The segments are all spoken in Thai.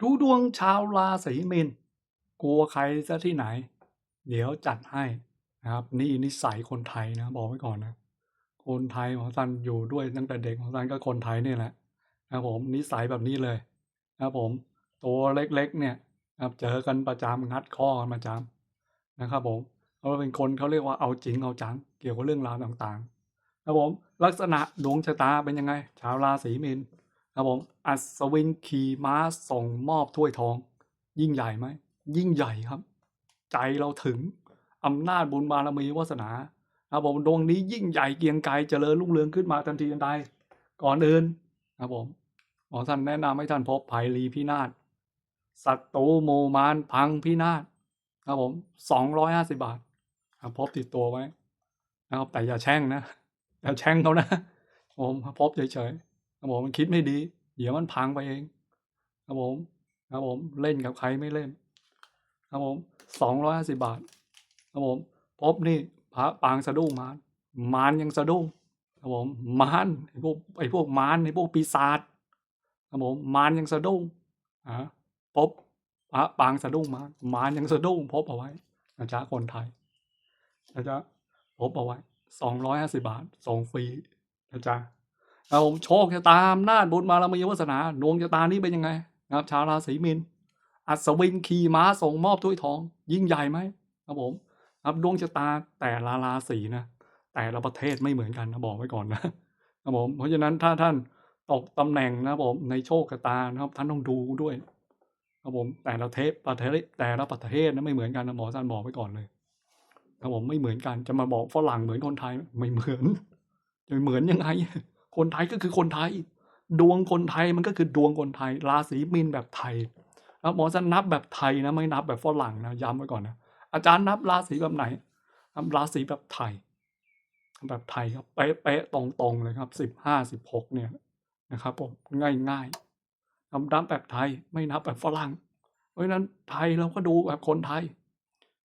ดูดวงชาวราศีมีนกลัวใครซะที่ไหน เดี๋ยวจัดให้นะครับ นี่นิสัยคนไทยนะ บอกไว้ก่อนนะ คนไทยหมอซันอยู่ด้วยตั้งแต่เด็กหมอซันก็คนไทยนี่แหละนะครับผมนิสัยแบบนี้เลยนะครับผมตัวเล็กๆเนี่ยนะครับเจอกันประจำงัดข้อกันประจำนะครับผมเขาเป็นคนเขาเรียกว่าเอาจริงเอาจัง เกี่ยวกับเรื่องราวต่างๆนะครับผมลักษณะดวงชะตาเป็นยังไง ชาวราศีมีน ครับผม อัศวินขี่ม้าส่งมอบถ้วยทอง ยิ่งใหญ่ไหม ยิ่งใหญ่ครับ ใจเราถึงอำนาจบุญบารมีวาสนาครับผมดวงนี้ยิ่งใหญ่เกียงไกรเจริญรุ่งเรืองขึ้นมาทันทีทันใดก่อนอื่นครับผมหมอท่านแนะนำให้ท่านพบภัยรีพินาศศัตรูโมมานพังพินาศครับผมสองร้อยห้าสิบาทครับพบติดตัวไว้นะครับแต่อย่าแช่งนะอย่าแช่งเขานะผมพบเฉยๆ ครับผมมันคิดไม่ดี เดี๋ยวมันพังไปเองครับผมครับผมเล่นกับใครไม่เล่นครับผมสองร้อยห้าสิบบาทครับผมพบนี่พระปางสะดุ้งมารมารยังสะดุ้งครับผมมารไอพวกไอพวกมารไอพวกปีศาจครับผมมารยังสะดุ้งอ่าพบพระปางสะดุ้งมารมารยังสะดุ้งพบเอาไว้นะจ๊ะคนไทยนะจ๊ะพบเอาไว้สองร้อยห้าสิบาทส่งฟรีนะจ๊ะ ครับผมโชคชะตาอำนาจบุญบารมีวาสนาดวงชะตานี้เป็นยังไงนะครับ ชาวราศีมีนอัศวินขี่ม้าส่งมอบถ้วยทอง ยิ่งใหญ่ไหมครับผมครับดวงชะตาแต่ละราศีนะแต่ละประเทศไม่เหมือนกันนะบอกไว้ก่อนนะครับผมเพราะฉะนั้นถ้าท่านตกตำแหน่งนะครับผมในโชคชะตานะครับท่านต้องดูด้วยครับผมแต่ละเทปประเทศแต่ละประเทศนะไม่เหมือนกันนะหมอท่านบอกไว้ก่อนเลยครับผมไม่เหมือนกันจะมาบอกฝรั่งเหมือนคนไทยไม่เหมือนจะเหมือนยังไง คนไทยก็คือคนไทย ดวงคนไทยมันก็คือดวงคนไทย ราศีมีนแบบไทยแล้วหมอจะนับแบบไทยนะไม่นับแบบฝรั่งนะย้ำไว้ก่อนนะอาจารย์นับราศีแบบไหนนับราศีแบบไทย แบบไทยครับเป๊ะๆตรงๆเลยครับสิบห้าสิบหกเนี่ยนะครับผมง่ายๆนับนับแบบไทยไม่นับแบบฝรั่ง เพราะฉะนั้นไทยเราก็ดูแบบคนไทย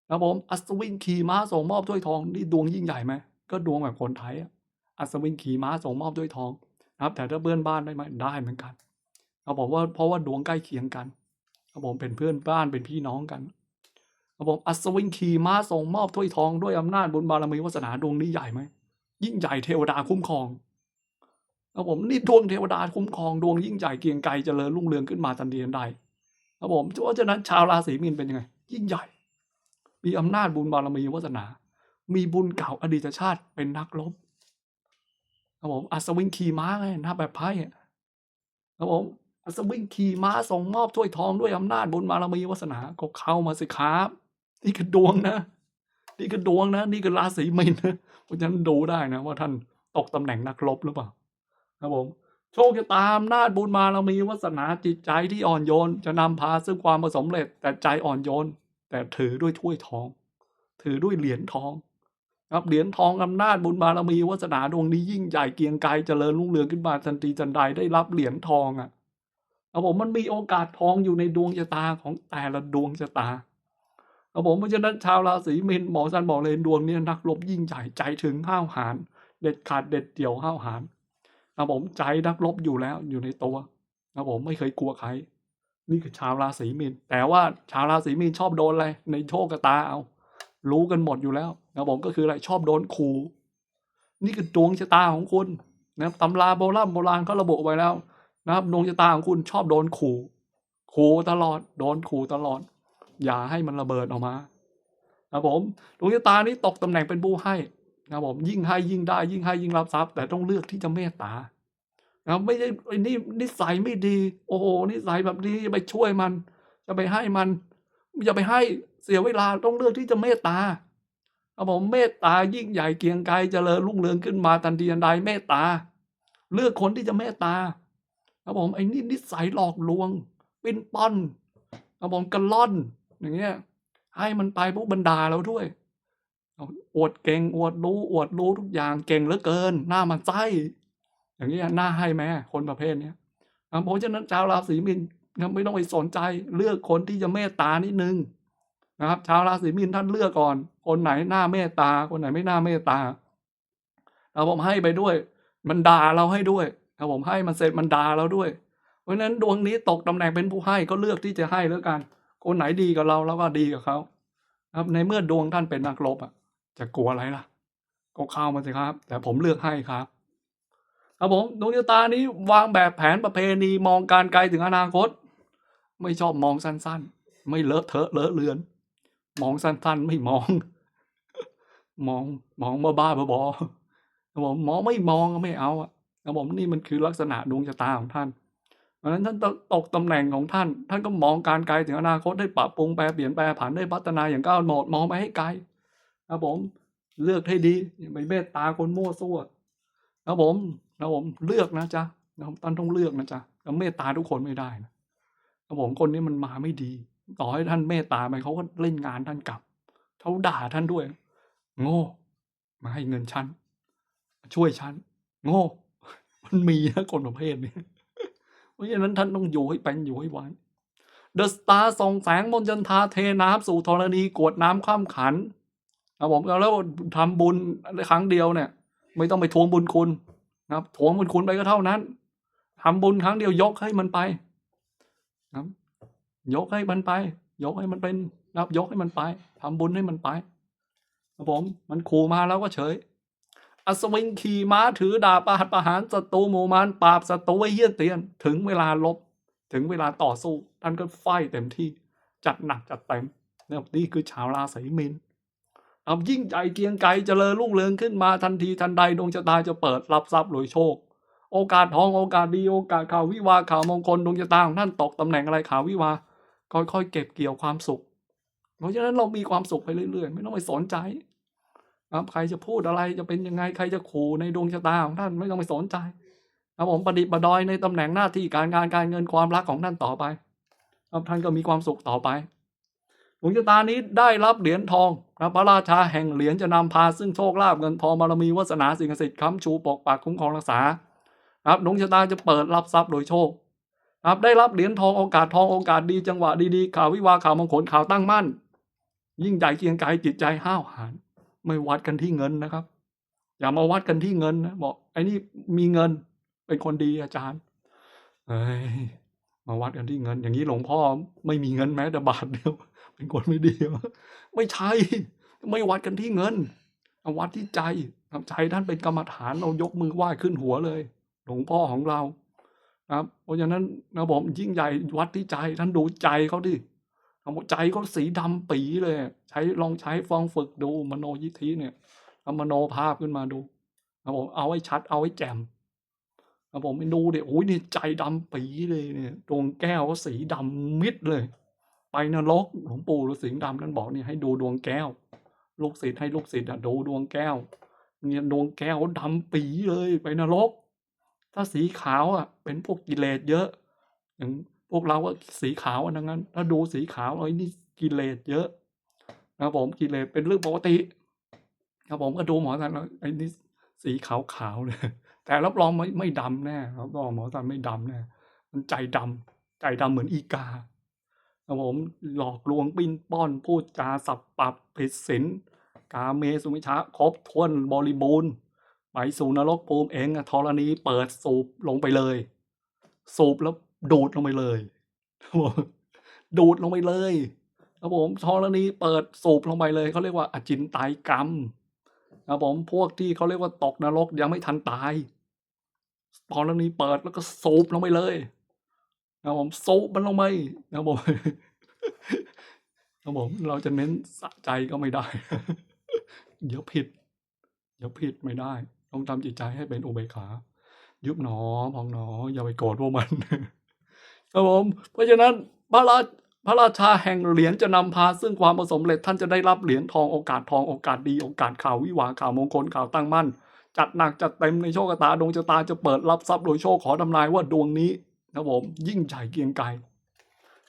นะผมอัศวินขี่ม้าส่งมอบถ้วยทองนี่ดวงยิ่งใหญ่ไหมก็ดวงแบบคนไทยอะ อัศวินขี่ม้าส่งมอบถ้วยทองนะครับ แต่ถ้าเพื่อนบ้านได้ไหมได้เหมือนกันครับผมว่าเพราะว่าดวงใกล้เคียงกันครับผมเป็นเพื่อนบ้านเป็นพี่น้องกันครับผมอัศวินขี่ม้าส่งมอบถ้วยทองด้วยอำนาจบุญบารมีวาสนาดวงนี้ใหญ่ไหมยิ่งใหญ่เทวดาคุ้มครองครับผมนี่ดวงเทวดาคุ้มครองดวงยิ่งใหญ่เกียงไกรเจริญรุ่งเรืองขึ้นมาทันทีทันใดครับผมเพราะฉะนั้นชาวราศีมีนเป็นยังไง ยิ่งใหญ่ มีอำนาจบุญบารมีวาสนา มีบุญเก่าอดีตชาติเป็นนักรบ ครับผมอัศวินขี่ม้าไงนับแบบไพ่อะครับผมอัศวินขี่ม้าส่งมอบถ้วยทองด้วยอำนาจบุญบารมีวาสนาก็เข้ามาสิครับนี่คือดวงนะ นี่คือดวงนะ นี่คือราศีมีนนะเพราะฉะนั้นดูได้นะ ว่าท่านตกตำแหน่งนักรบหรือเปล่าครับผมโชคจะตามนาจบุญบารมีวาสนาจิตใจที่อ่อนโยน จะนำพาซึ่งความประสมเร็จแต่ใจอ่อนโยน แต่ถือด้วยถ้วยทอง ถือด้วยเหรียญทอง ครับเหรียญทองอำนาจบุญบารมีวาสนาดวงนี้ยิ่งใหญ่เกียงไกรเจริญรุ่งเรืองขึ้นมาทันทีทันใดได้รับเหรียญทองอะครับผมมันมีโอกาสทองอยู่ในดวงชะตาของแต่ละดวงชะตาครับผมเพราะฉะนั้นชาวราศีมีนหมอสันบอกเลยดวงนี้นักรบยิ่งใหญ่ใจถึงห้าวหาญเด็ดขาดเด็ดเดี่ยวห้าวหาญครับผมใจนักรบอยู่แล้วอยู่ในตัวครับผมไม่เคยกลัวใคร นี่คือชาวราศีมีนแต่ว่าชาวราศีมีนชอบโดนอะไรในโชคชะตาเอา รู้กันหมดอยู่แล้วครับผมก็คืออะไรชอบโดนขู่นี่คือดวงชะตาของคุณนะตำราโบราณโบราณเขาระบุไว้แล้ว นะครับดวงชะตาของคุณชอบโดนขู่ขู่ตลอดโดนขู่ตลอด อย่าให้มันระเบิดออกมาครับผมดวงชะตานี้ตกตำแหน่งเป็นผู้ให้นะผมยิ่งให้ยิ่งได้ยิ่งให้ยิ่งรับทรัพย์ แต่ต้องเลือกที่จะเมตตานะไม่ใช่อ้นี่นิสัยไม่ดี โอ้โหนิสัยแบบนี้จะไปช่วยมัน จะไปให้มันอย่าไปให้ เสียเวลาต้องเลือกที่จะเมตตาครับผมเมตตายิ่งใหญ่เกียงไกรเจริญรุ่งเรืองขึ้นมาทันทีทันใดเมตตา เลือกคนที่จะเมตตาครับผมไอ้นี่นิสัยหลอกลวงเป็นป้อนครับผมกระล่อนอย่างเงี้ยให้มันไปพวกบรรดาเราด้วยอวดเก่งอวดรู้อวดรู้ทุกอย่างเก่งเหลือเกิน หน้ามันไส้อย่างเงี้ยหน้าให้ไหมคนประเภทเนี้ยครับเพราะฉะนั้นชาวราศีมีนครับไม่ต้องไปสนใจเลือกคนที่จะเมตตานิดนึง นะครับชาวราศีมีนท่านเลือกก่อน คนไหนหน้าเมตตา คนไหนไม่หน่าเมตตาครับผมให้ไปด้วย มันด่าเราให้ด้วยครับผมให้มันเสร็จมันด่าเราด้วย เพราะฉะนั้นดวงนี้ตกตำแหน่งเป็นผู้ให้ก็เลือกที่จะให้แล้วกัน คนไหนดีกับเราเราก็ดีกับเขาครับในเมื่อดวงท่านเป็นนักรบอะ จะกลัวอะไรล่ะ ก็เข้ามาสิครับ แต่ผมเลือกให้ครับครับผมดวงชะตานี้วางแบบแผนประเพณีมองการไกลถึงอนาคต ไม่ชอบมองสั้นๆ ไม่เลอะเทอะเลอะเลือน มองสั้นๆ ไม่มอง มองมองบ้าๆบอๆครับผมมองไม่มองก็ไม่เอาอะรับผมนี่มันคือลักษณะดวงชะตาของท่านเพราะฉะนั้นท่านตกตำแหน่งของท่าน ท่านก็มองการไกลถึงอนาคตได้ปรับปรุงแปลเปลี่ยนแปลผันได้พัฒนาอย่างก้าวโหดมองไปให้ไกลครับผมเลือกให้ดีอย่าไปเมตตาคนมั่วซั่วครับผมครับผมเลือกนะจ๊ะนะครับท่านต้องเลือกนะจ๊ะแล้วเมตตาทุกคนไม่ได้นะผมคนนี้มันมาไม่ดี ต่อให้ท่านเมตตาไปเขาก็เล่นงานท่านกลับเขาด่าท่านด้วย โง่ มาให้เงินฉันช่วยฉันโง่ มันมีนะคนประเภทนี้เพราะฉะนั้นท่านต้องอยู่ให้เป็นอยู่ให้ไวันเดอะสตาร์ส่องแสงมนจันทาเทน้ำสู่ธรณีกวดน้ำข้ามขันครับผมแล้วทำบุญครั้งเดียวเนี่ย ไม่ต้องไปทวงบุญคุณนะครับทวงบุญคุณไปก็เท่านั้นทำบุญครั้งเดียวยกให้มันไปนะครับ ยกให้มันไป ยกให้มันเป็นรับยกให้มันไปทำบุญให้มันไปครับผมมันขู่มาแล้วก็เฉย อัศวินขี่ม้าถือดาบประหัตประหารศัตรูหมู่มารปราบศัตรูไว้เยี่ยนเตียน ถึงเวลาลบ ถึงเวลาต่อสู้ท่านก็ไฟเต็มที่ จัดหนักจัดเต็มเนี่ยนี่คือชาวราศีมีนเอายิ่งใหญ่เกียงไกรเจริญรุ่งเรืองขึ้นมาทันทีทันใดดวงชะตาจะเปิดรับทรัพย์รวยโชค โอกาสทองโอกาสดีโอกาสข่าววิวาข่าวมงคลดวงชะตาของท่านตกตำแหน่งอะไรข่าววิวา ค่อยๆเก็บเกี่ยวความสุข เพราะฉะนั้นเรามีความสุขไปเรื่อยๆ ไม่ต้องไปสนใจครับใครจะพูดอะไรจะเป็นยังไงใครจะขู่ในดวงชะตาของท่านไม่ต้องไปสนใจครับผมประดิษฐ์ประดอยในตำแหน่งหน้าที่การงานการเงินความรักของท่านต่อไปครับท่านก็มีความสุขต่อไปดวงชะตานี้ได้รับเหรียญทองครับพระราชาแห่งเหรียญจะนำพาซึ่งโชคลาภเงินทองบารมีวาสนาสิ่งศักดิ์สิทธิ์ค้ำชูปกปักคุ้มครองรักษาครับดวงชะตาจะเปิดรับทรัพย์โดยโชค ครับได้รับเหรียญทองโอกาสทองโอกาสดีจังหวะดีๆข่าววิวาข่าวมงคลข่าวตั้งมั่น ยิ่งใหญ่เกียงไกรจิตใจห้าวหาญไม่วัดกันที่เงินนะครับ อย่ามาวัดกันที่เงินนะบอกไอ้นี่มีเงินเป็นคนดีอาจารย์เอ้ยมาวัดกันที่เงิน อย่างนี้หลวงพ่อไม่มีเงินแม้แต่บาทเดียวเป็นคนไม่ดีไม่ใช่ ไม่วัดกันที่เงินเอาวัดที่ใจทำใจท่านเป็นกรรมฐานเรายกมือไหว้ขึ้นหัวเลย หลวงพ่อของเรา ครับเพราะฉะนั้นนะผมยิ่งใหญ่วัดที่ใจท่านดูใจเขาดิเอาใจเขาสีดำปีเลย ใช้ลองใช้ฟองฝึกดูมโนยิทธิเนี่ยเอามโนภาพขึ้นมาดูครับผมเอาไว้ชัดเอาไว้แจ่มครับผมไปดูเดี๋ยวโอ้ยนี่ใจดำปีเลยเนี่ยดวงแก้วก็สีดำมิดเลย ไปนรกหลวงปู่ฤาษีดำท่านบอกเนี่ยให้ดูดวงแก้ว ลูกศิษย์ให้ลูกศิษย์อะดูดวงแก้ว เนี่ยดวงแก้วดำปีเลย ไปนรก ถ้าสีขาวอะ เป็นพวกกิเลสเยอะ อย่างพวกเราก็สีขาวอันนั้น ถ้าดูสีขาวไอ้ยนี่กิเลสเยอะนะผมกิเลสเป็นเรื่องปกติครับผมก็ดูหมอสันแล้วไอ้นี่สีขาวขาวๆเลยแต่รับรองไม่ไม่ดำแน่รับรองหมอสันไม่ดำแน่มันใจดำใจดำเหมือนอีกาครับผมหลอกลวงปิ้นป้อนพูดจาสับปรับผิดศีลกาเมสุมิชะครบถ้วนบริบูรณ์ ไปสู่นรกภูมิเองอะธรณีเปิดสูบลงไปเลย สูบแล้วดูดลงไปเลยผมดูดลงไปเลยครับผมธรณีเปิดสูบลงไปเลยเขาเรียกว่าอจินไตยกรรมครับผมพวกที่เขาเรียกว่าตกนรกยังไม่ทันตายธรณีเปิดแล้วก็สูบลงไปเลยครับผมสูบมันลงไปครับผมครับผมเราจะเน้นสะใจก็ไม่ได้ เดี๋ยวผิด เดี๋ยวผิดไม่ได้ ต้องทำจิตใจให้เป็นอุเบกขา ยุบหนอพองหนอ อย่าไปโกรธพวกมันครับผมเพราะฉะนั้นพระราชพระราชาแห่งเหรียญจะนำพาซึ่งความประสมเร็จท่านจะได้รับเหรียญทองโอกาสทองโอกาสดีโอกาสข่าววิวาข่าวมงคลข่าวตั้งมั่น จัดหนักจัดเต็มในโชคชะตาดวงชะตาจะเปิดรับทรัพย์โดยโชคขอทำนายว่าดวงนี้นะครับผมยิ่งใหญ่เกียงไกร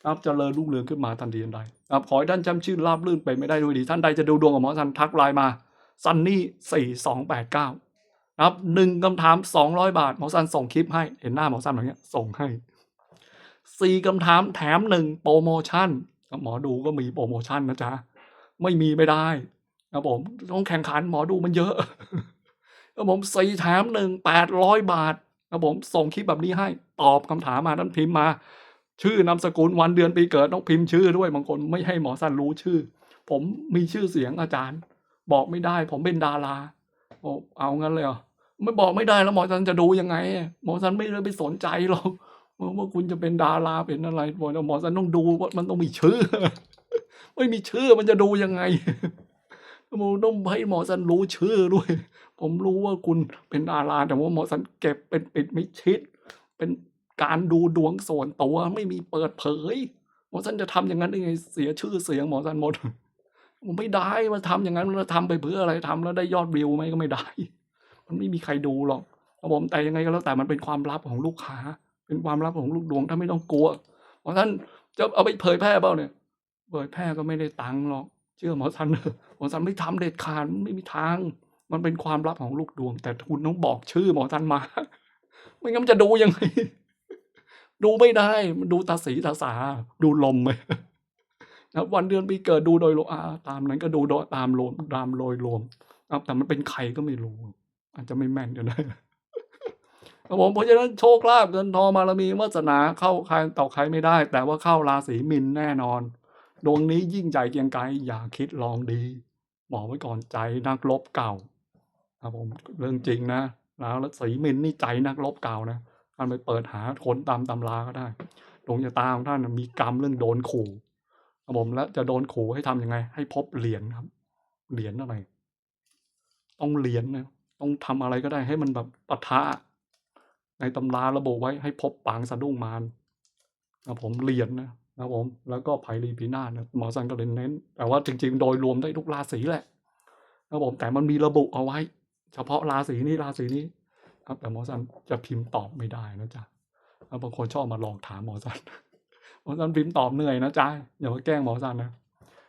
ครับเจริญรุ่งเรืองขึ้นมาทันทีทันใดครับขอให้ท่านจำชื่อราบลื่นไปไม่ได้ด้วยดี ท่านใดจะดูดวงกับหมอทันทักไลน์มาซันนี่สี่สองแปดเก้า ครับหนึ่งคำถามสองร้อยบาทหมอซันส่งคลิปให้เห็นหน้าหมอซันแบบนี้ส่งให้สี่คำถามแถมหนึ่งโปรโมชั่นหมอดูก็มีโปรโมชั่นนะจ๊ะไม่มีไม่ได้ครับผมต้องแข่งขันหมอดูมันเยอะครับผมสี่แถมหนึ่งแปดร้อยบาทครับผมส่งคลิปแบบนี้ให้ตอบคำถามมาท่านพิมพ์มา ชื่อนามสกุลวันเดือนปีเกิดต้องพิมพ์ชื่อด้วยบางคนไม่ให้หมอสันรู้ชื่อ ผมมีชื่อเสียงอาจารย์ บอกไม่ได้ ผมเป็นดารา โอ้เอางั้นเลยเหรอไม่บอกไม่ได้แล้วหมอสันจะดูยังไง หมอสันไม่ได้ไปสนใจหรอกว่าว่าคุณจะเป็นดาราเป็นอะไรบอกหมอสันต้องดูว่ามันต้องมีชื่อ ไม่มีชื่อมันจะดูยังไงผมต้องให้หมอสันรู้ชื่อด้วย ผมรู้ว่าคุณเป็นดาราแต่ว่าหมอสันเก็บเป็นปิดไมิดชิด เป็นการดูดวงส่วนตัวไม่มีเปิดเผย หมอสันจะทำอย่างนั้นได้ไงเสียชื่อเสียงหมอสันหมด ผมไม่ได้มาทำอย่างนั้นแล้วทำไปเพื่ออะไรทำแล้วได้ยอดวิวไหมก็ไม่ได้ มันไม่มีใครดูหรอกครับผมแต่ยังไงก็แล้วแต่มันเป็นความลับของลูกค้า เป็นความลับของลูกดวงถ้าไม่ต้องกลัวหมอท่านจะเอาไปเผยแพร่เปล่าเนี่ยเผยแพร่ก็ไม่ได้ตังค์หรอก เชื่อหมอสันเถอะหมอสันไม่ทำเด็ดขาดไม่มีทาง มันเป็นความลับของลูกดวง แต่คุณต้องบอกชื่อหมอสันมา ไม่งั้นมันจะดูยังไงดูไม่ได้ มันดูตาสีตาสา ดูลมไหม นะครับวันเดือนปีเกิดดูโดยรวมอ่าตามนั้นก็ดูดยตามรวมตามโดยรวมครับแต่มันเป็นใครก็ไม่รู้ อาจจะไม่แม่นก็ได้ครับผมเพราะฉะนั้นโชคลาภเงินทองบารมีวาสนาเข้าใครต่อใครไม่ได้ แต่ว่าเข้าราศีมินแน่นอน ดวงนี้ยิ่งใหญ่เกียงไกรอย่าคิดลองดีบอกไว้ก่อนใจนักรบเก่าครับผมเรื่องจริงนะแล้วสีมินนี่ใจนักรบเก่านะท่านไปเปิดหาคนตามตำราก็ได้ดวงชะตาของท่านมีกรรมเรื่องโดนขู่ ครับผมและจะโดนขู่ให้ทำยังไง ให้พบเหรียญครับ เหรียญอะไร ต้องเหรียญนะต้องทำอะไรก็ได้ให้มันแบบปะทะ ในตำราระบุไว้ให้พบปางสะดุ้งมารนะผมเหรียนนะครับผม แล้วก็ไพรีพินานะหมอสันก็เลยเน้น แต่ว่าจริง ๆ โดยรวมได้ทุกราศีแหละนะครับผมแต่มันมีระบุเอาไว้ เฉพาะราศีนี้ราศีนี้ ครับ แต่หมอสันจะพิมพ์ตอบไม่ได้นะจ๊ะแล้วบางคนชอบมาลองถามหมอสัน หมอสันพิมพ์ตอบเหนื่อยนะจ๊ะอย่ามาแกล้งหมอสันนะ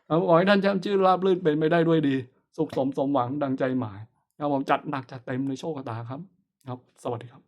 แล้วขอให้ท่านแช่มชื่นราบรื่นเป็นไปได้ด้วยดี สุขสมสมหวังดังใจหมายครับผมจัดหนักจัดเต็มในโชคชะตาครับ ครับ สวัสดีครับ